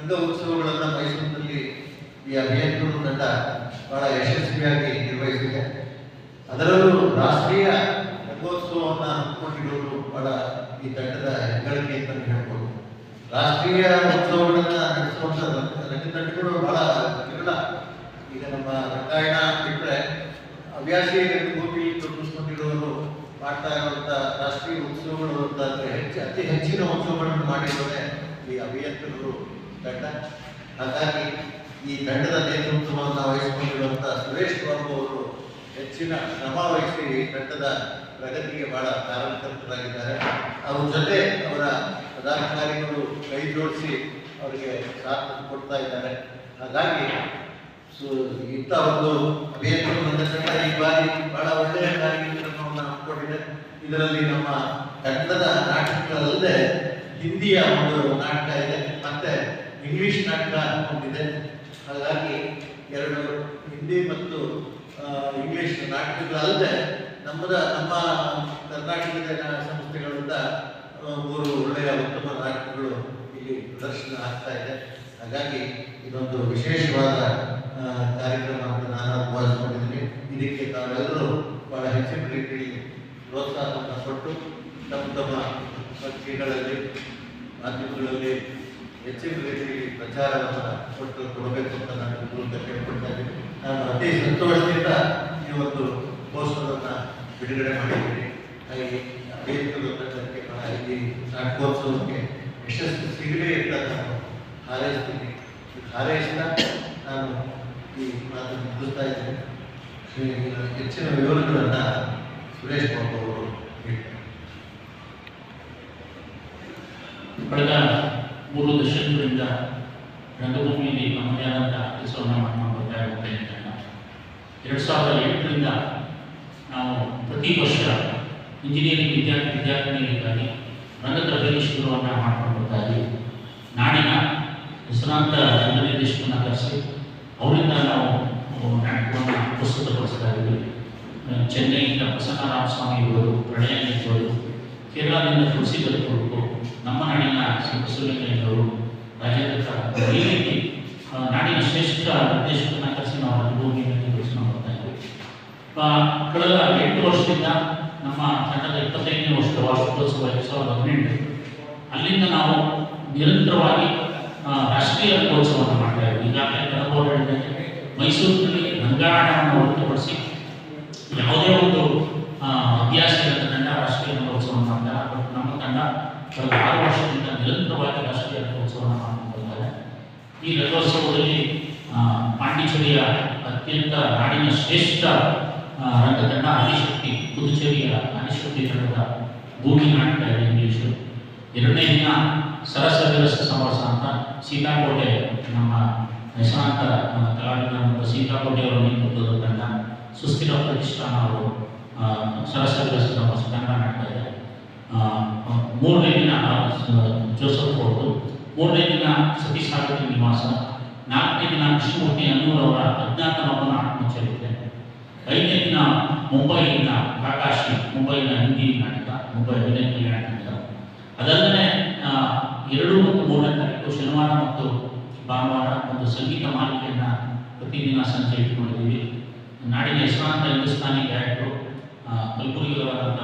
ರಂಗ ಉತ್ಸವಗಳನ್ನು ಮೈಸೂರಿನಲ್ಲಿ ಈ ಅಭಿಯಂತರು ತಂಡ ಬಹಳ ಯಶಸ್ವಿಯಾಗಿ ನಿರ್ವಹಿಸಿದೆ. ಅದರಲ್ಲೂ ರಾಷ್ಟ್ರೀಯ ರಂಗೋತ್ಸವವನ್ನು ಹಮ್ಮಿಕೊಂಡಿರುವುದು ಬಹಳ ಈ ತಂಡದ ಹೆಗ್ಗಳಿಕೆ ಅಂತ ಹೇಳ್ಬೋದು. ರಾಷ್ಟ್ರೀಯ ಉತ್ಸವಗಳನ್ನು ನಡೆಸುವಂಥ ರಂಗ ತಂಡಗಳು ಬಹಳ ಇರಲ್ಲ ಈಗ ನಮ್ಮ ರಂಗಾಯಣ ಬಿಟ್ಟರೆ ಹವ್ಯಾಸಿ ರಂಗಭೂಮಿ ತೊಡಗಿಸ್ಕೊಂಡಿರೋರು ಮಾಡ್ತಾ ಇರುವಂಥ ರಾಷ್ಟ್ರೀಯ ಉತ್ಸವಗಳು ಅಂತ ಅಂದರೆ ಹೆಚ್ಚು, ಅತಿ ಹೆಚ್ಚಿನ ಉತ್ಸವಗಳನ್ನು ಮಾಡಿರೋದೇ ಈ ಅಭಿಯಂತರರು ಹಾಗಾಗಿ ಈ ತಂಡದ ನೇತೃತ್ವವನ್ನು ವಹಿಸಿಕೊಂಡಿರುವಂತಹ ಸುರೇಶ್ ಬಾಬು ಅವರು ಹೆಚ್ಚಿನ ಶ್ರಮ ವಹಿಸಿ ತಂಡದ ಪ್ರಗತಿಗೆ ಬಹಳ ಕಾರಣಕರ್ತರಾಗಿದ್ದಾರೆ ಅವ್ರ ಜೊತೆ ಅವರ ಪದಾಧಿಕಾರಿಗಳು ಕೈ ಜೋಡಿಸಿ ಅವರಿಗೆ ಸಾಥ್ ಕೊಡ್ತಾ ಇದ್ದಾರೆ. ಹಾಗಾಗಿ ಸೊ, ಇಂಥ ಒಂದು ಅಭಿಯಾನ ಈ ಬಾರಿ ಬಹಳ ಒಳ್ಳೆಯ ಕಾರ್ಯಕ್ರಮವನ್ನು ಹಮ್ಮಿಕೊಂಡಿದೆ ಇದರಲ್ಲಿ ನಮ್ಮ ಕನ್ನಡದ ನಾಟಕಗಳಲ್ಲದೆ ಹಿಂದಿಯ ಒಂದು ನಾಟಕ ಇದೆ. ಮತ್ತೆ ಇಂಗ್ಲಿಷ್ ನಾಟಕ ಒಂದಿದೆ ಹಾಗಾಗಿ ಎರಡು ಹಿಂದಿ ಮತ್ತು ಇಂಗ್ಲಿಷ್ ನಾಟಕಗಳಲ್ಲದೆ ನಮ್ಮದ, ನಮ್ಮ ಕರ್ನಾಟಕದ ಸಂಸ್ಥೆಗಳಿಂದ ಮೂರು ಒಳ್ಳೆಯ ಉತ್ತಮ ನಾಟಕಗಳು ಇಲ್ಲಿ ಪ್ರದರ್ಶನ ಆಗ್ತಾ ಇದೆ. ಹಾಗಾಗಿ ಇದೊಂದು ವಿಶೇಷವಾದ ಕಾರ್ಯಕ್ರಮ ಅಂತ ನಾನು ಅನುಭವಿಸ್ಕೊಂಡಿದ್ದೀನಿ ಇದಕ್ಕೆ ತಾವೆಲ್ಲರೂ ಬಹಳ ಹೆಚ್ಚಿನ ರೀತಿಯಲ್ಲಿ ಪ್ರೋತ್ಸಾಹವನ್ನು ಕೊಟ್ಟು, ತಮ್ಮ ತಮ್ಮ ಪತ್ರಿಕೆಗಳಲ್ಲಿ, ಮಾಧ್ಯಮಗಳಲ್ಲಿ ಹೆಚ್ಚಿನ ರೀತಿಯಲ್ಲಿ ಪ್ರಚಾರವನ್ನು ಕೊಟ್ಟು ಕೊಡಬೇಕು ಅಂತ ನಾನು ಕೇಳ್ಕೊಳ್ತಾ ಇದ್ದೀನಿ. ನಾನು ಅತಿ ಸಂತೋಷದಿಂದ ಈ ಒಂದು ಪೋಸ್ಟರನ್ನು ಬಿಡುಗಡೆ ಮಾಡಿದ್ದೀನಿ. ಹಾಗೆ ಬಹಳ ಈ ನಾಟಕೋತ್ಸವಕ್ಕೆ ಯಶಸ್ಸು ಸಿಗಲೇ ಅಂತ ನಾನು ಹಾರೈಸ್ತೀನಿ. ಹಾರೈಸಿದ ನಾನು ಈ ಮಾತನ್ನು ಮುಗಿಸ್ತಾ ಇದ್ದೇನೆ. ಹೆಚ್ಚಿನ ವಿವರಗಳನ್ನು ಸುರೇಶ್ ಬಾಬು ಅವರು ಮೂರು ದಶಕಗಳಿಂದ ರಂಗಭೂಮಿಯಲ್ಲಿ ನಮ್ಮದೇ ಆದಂಥ ಕೆಲಸವನ್ನು ಮಾಡ್ಕೊಂಡು ತಂಡ ಎರಡು ಸಾವಿರದ ಎಂಟರಿಂದ ನಾವು ಪ್ರತಿ ವರ್ಷ ಇಂಜಿನಿಯರಿಂಗ್ ವಿದ್ಯಾರ್ಥಿ ವಿದ್ಯಾರ್ಥಿಗಳಿಗಾಗಿ ರಂಗ ತರಬೇತಿ ಶಿಬಿರವನ್ನು ಮಾಡ್ಕೊಂಡು ಬರ್ತಾ ಇದ್ದೀವಿ. ನಾಡಿನ ಹೆಸರಾಂತ ರಂಗ ನಿರ್ದೇಶಕನ ಕರೆಸಿ ಅವರಿಂದ ನಾವು ನಾಟಕವನ್ನು ಪ್ರಸ್ತುತಪಡಿಸ್ತಾ ಇದ್ದೀವಿ ಚೆನ್ನೈಯಿಂದ ಪ್ರಸನ್ನ ರಾಮಸ್ವಾಮಿ ಇವರು, ಪ್ರಣಯ ಇವರು, ಕೇರಳದಿಂದ ತುಳಸಿ ಬದುಕುವರು ನಮ್ಮ ನಾಡಿನ ರಾಜೇಂದ್ರ ಕಾರ್ ಈ ರೀತಿ ನಾಡಿನ ಶ್ರೇಷ್ಠ ನಿರ್ದೇಶಕರನ್ನ ಕರೆಸಿ ನಾವು ಪ್ರದರ್ಶನ ಮಾಡ್ತಾ ಇದ್ದೀವಿ ಕಳೆದ ಎಂಟು ವರ್ಷದಿಂದ ನಮ್ಮ ತಂಡದ ಇಪ್ಪತ್ತೈದನೇ ವರ್ಷದ ವಾರ್ಷಿಕೋತ್ಸವ ಎರಡು ಸಾವಿರದ ಹದಿನೆಂಟು. ಅಲ್ಲಿಂದ ನಾವು ನಿರಂತರವಾಗಿ ರಾಷ್ಟ್ರೀಯ ರಂಗೋತ್ಸವವನ್ನು ಮಾಡ್ತಾ ಇದ್ದೀವಿ ಈಗಾಗಲೇ ಹೇಳಿದಂತೆ ಮೈಸೂರಿನಲ್ಲಿ ರಂಗಾಯಣವನ್ನು ಹೊರತುಪಡಿಸಿ ಯಾವುದೇ ಒಂದು ಅಭ್ಯಾಸ ತಂಡ ರಾಷ್ಟ್ರೀಯ ಉತ್ಸವವನ್ನು ಮಾಡ್ತಾರೆ ನಮ್ಮ ತಂಡ ಕಳೆದ ಆರು ವರ್ಷದಿಂದ ನಿರಂತರವಾಗಿ ರಾಷ್ಟ್ರೀಯ ರಥೋತ್ಸವವನ್ನು ಮಾಡಿಕೊಂಡಿದ್ದಾರೆ. ಈ ರಥೋತ್ಸವದಲ್ಲಿ ಪಾಂಡಿಚೇರಿಯ ಅತ್ಯಂತ ನಾಡಿನ ಶ್ರೇಷ್ಠ ರಂಗತಂಡ ಆದಿಶಕ್ತಿ ಪುದುಚೇರಿಯ ಆದಿಶಕ್ತಿ ತಂಡದ ಭೂಮಿ ನಾಟಕ ಇಂಗ್ಲೀಷು. ಎರಡನೇ ದಿನ ಸರಸವಿರಸ ಸಮರಸ ಅಂತ ಸೀತಾಕೋಟೆ, ನಮ್ಮ ಹೆಸರಾಂತ ಕಲಾವಿದ ಸೀತಾಕೋಟೆ ಅವರ ನೇತೃತ್ವದ ತಂಡ ಸುಸ್ಥಿರ ಪ್ರತಿಷ್ಠಾನ ಅವರು ಸರಸ್ವತಿ ರಸ ಸಮರಸ ತಂಡ ನಾಟಕ ಇದೆ ಆ, ಆ, ಮೂರನೇ ದಿನ ಆ, ಸ- ಜೋಸಫ್ ಅವರು ಮೂರನೇ ದಿನ ಸತೀಸಾಗರ ನಿವಾಸ ನಾಲ್ಕನೇ ದಿನ ಕೃಷ್ಣಮೂರ್ತಿ ಅನ್ನೂರವರ ಅಜ್ಞಾತ ಮಗನ ಆತ್ಮಚರಿತ್ರೆ ಐದನೇ ದಿನ ಮುಂಬೈಯಿಂದ ಕಾಕಾಶಿ ಮುಂಬೈನ ಹಿಂದಿ ನಾಟಕ ಮುಂಬೈ ಅಭಿನಯ ಕಲ್ಯಾಣ ಅದಲ್ಲದೆ ಎರಡು ಮತ್ತು ಮೂರನೇ ತಾರೀಕು ಶನಿವಾರ ಮತ್ತು ಭಾನುವಾರ ಒಂದು ಸಂಗೀತ ಮಾಲಿಕೆಯನ್ನು ಪ್ರತಿದಿನ ಸಂಜೆ ಇಟ್ಕೊಂಡಿದ್ದೀವಿ ನಾಡಿನ ಹೆಸರಾಂತ ಹಿಂದೂಸ್ತಾನಿ ಗಾಯಕರು ಕಲಬುರಗಿಯವರಾದಂಥ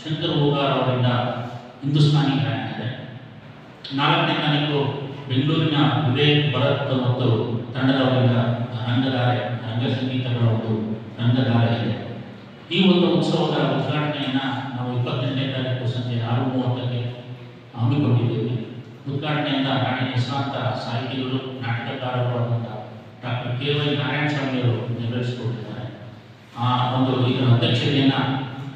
ಶಂಕರ್ ಹೂಗಾರ್ ಅವರಿಂದ ಹಿಂದೂಸ್ತಾನಿ ಗಾಯನ ಇದೆ ನಾಲ್ಕನೇ ತಾರೀಕು ಬೆಂಗಳೂರಿನ ವಿವೇಕ್ ಭರತ್ ಮತ್ತು ತಂಡದವರಿಂದ ರಂಗಧಾರೆ ರಂಗ ಸಂಗೀತಗಳ ಒಂದು ರಂಗಧಾರೆ ಇದೆ. ಈ ಒಂದು ಉತ್ಸವದ ಉದ್ಘಾಟನೆಯನ್ನು ನಾವು ಇಪ್ಪತ್ತೆಂಟನೇ ತಾರೀಕು ಸಂಜೆ ಆರು ಮೂವತ್ತಕ್ಕೆ ಹಮ್ಮಿಕೊಂಡಿದ್ದೇವೆ. ಉದ್ಘಾಟನೆಯಿಂದ ರಾಣಿ ಹೆಸರಾಂತ ಸಾಹಿತಿಗಳು ನಾಟಕಕಾರರು ಡಾಕ್ಟರ್ ಕೆ ವೈ ನಾರಾಯಣ ಸ್ವಾಮಿಯವರು ನೆರವೇರಿಸಿಕೊಟ್ಟಿದ್ದಾರೆ ಆ ಒಂದು ಇದರ ಅಧ್ಯಕ್ಷತೆಯನ್ನು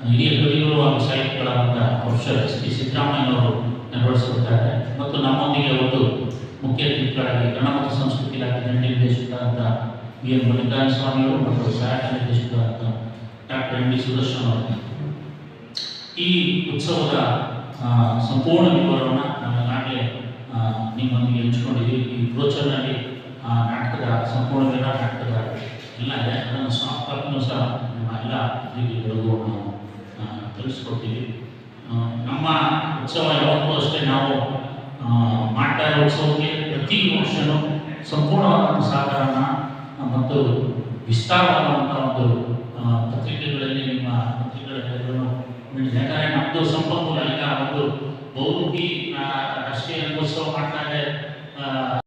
ಹಿರಿಯ ಕವಿಗಳು ಹಾಗೂ ಸಾಹಿತಿಗಳಾದಂಥ ಪ್ರೊಫೆಸರ್ ಎಸ್ ಟಿ ಸಿದ್ದರಾಮಯ್ಯನವರು ನೆರವೇರಿಸಿಕೊಡ್ತಾರೆ ಮತ್ತು ನಮ್ಮೊಂದಿಗೆ ಒಂದು ಮುಖ್ಯ ಅತಿಥಿಗಳಾಗಿ ಕನ್ನಡ ಮತ್ತು ಸಂಸ್ಕೃತಿ ಇಲಾಖೆ ನಿರ್ದೇಶಕರಾದಂಥ ಬಿ ಎನ್ ಮಲ್ಲಿಕಾರ್ಜುನ ಸ್ವಾಮಿಯವರು ಮತ್ತು ಸಹಾಯಕ ನಿರ್ದೇಶಕರಾದಂಥ ಡಾಕ್ಟರ್ ಎಂ ಡಿ ಸುದರ್ಶನ್ ಅವರು. ಈ ಉತ್ಸವದ ಸಂಪೂರ್ಣ ವಿವರವನ್ನು ನಾವೆಲ್ಲಾಗಲೇ ನಿಮ್ಮೊಂದಿಗೆ ಹಂಚ್ಕೊಂಡಿದ್ದೀವಿ. ಈ ಪ್ರೋಚರ್ನಲ್ಲಿ ನಾಟಕದ, ಸಂಪೂರ್ಣ ವಿವರ ನಾಟಕದ ಎಲ್ಲ ಅದನ್ನು ಸಾಫ್ಟ್ ಕಾಪಿನೂ ಸಹ ನಮ್ಮ ಎಲ್ಲ ತಿಳಿಸ್ಕೊಡ್ತೀವಿ ನಮ್ಮ ಉತ್ಸವ ಯಾವತ್ತೂ ಅಷ್ಟೇ ನಾವು ಮಾಡ್ತಾ ಇರೋ ಉತ್ಸವಕ್ಕೆ ಪ್ರತಿ ವರ್ಷವೂ ಸಂಪೂರ್ಣವಾದ ಸಹಕಾರನ ಮತ್ತು ವಿಸ್ ವಿಸ್ತಾರವಾದಂಥ ಒಂದು ಪತ್ರಿಕೆಗಳಲ್ಲಿ ನಿಮ್ಮ ಪತ್ರಿಕೆಗಳೆಲ್ಲರೂ ಯಾಕಂದರೆ ನಮ್ಮದು ಸಂಪನ್ಮೂಲ ಈಗ ಒಂದು ಬಹುಮುಖಿ ರಾಷ್ಟ್ರೀಯ ರಂಗೋತ್ಸವ ಮಾಡ್ತಾ